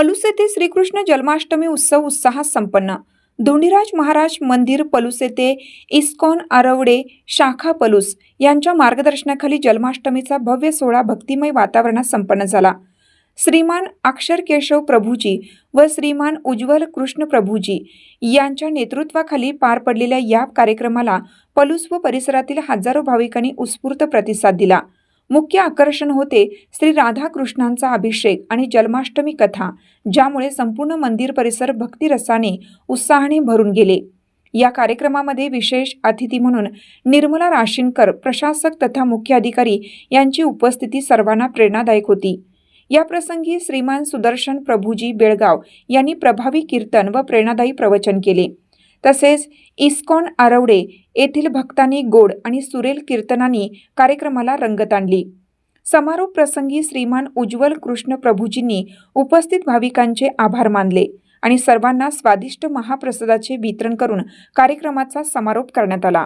पलूस येथे श्रीकृष्ण जन्माष्टमी उत्सव उत्साहात संपन्न. धोंडीराज महाराज मंदिर पलूस येथे इस्कॉन आरवडे शाखा पलूस यांच्या मार्गदर्शनाखाली जन्माष्टमीचा भव्य सोहळा भक्तिमय वातावरणात संपन्न झाला. श्रीमान अक्षर केशव प्रभूजी व श्रीमान उज्ज्वल कृष्ण प्रभूजी यांच्या नेतृत्वाखाली पार पडलेल्या या कार्यक्रमाला पलूस व परिसरातील हजारो भाविकांनी उत्स्फूर्त प्रतिसाद दिला. मुख्य आकर्षण होते श्री राधाकृष्णांचा अभिषेक आणि जन्माष्टमी कथा ज्यामुळे संपूर्ण मंदिर परिसर भक्तिरसाने उत्साहाने भरून गेले. या कार्यक्रमामध्ये विशेष अतिथी म्हणून निर्मला राशीनकर प्रशासक तथा मुख्य अधिकारी यांची उपस्थिती सर्वांना प्रेरणादायक होती. या प्रसंगी श्रीमान सुदर्शन प्रभूजी बेळगाव यांनी प्रभावी कीर्तन व प्रेरणादायी प्रवचन केले. तसेच इस्कॉन आरवडे येथील भक्तांनी गोड आणि सुरेल कीर्तनांनी कार्यक्रमाला रंगत आणली. समारोप प्रसंगी श्रीमान उज्ज्वल कृष्ण प्रभूजींनी उपस्थित भाविकांचे आभार मानले आणि सर्वांना स्वादिष्ट महाप्रसादाचे वितरण करून कार्यक्रमाचा समारोप करण्यात आला.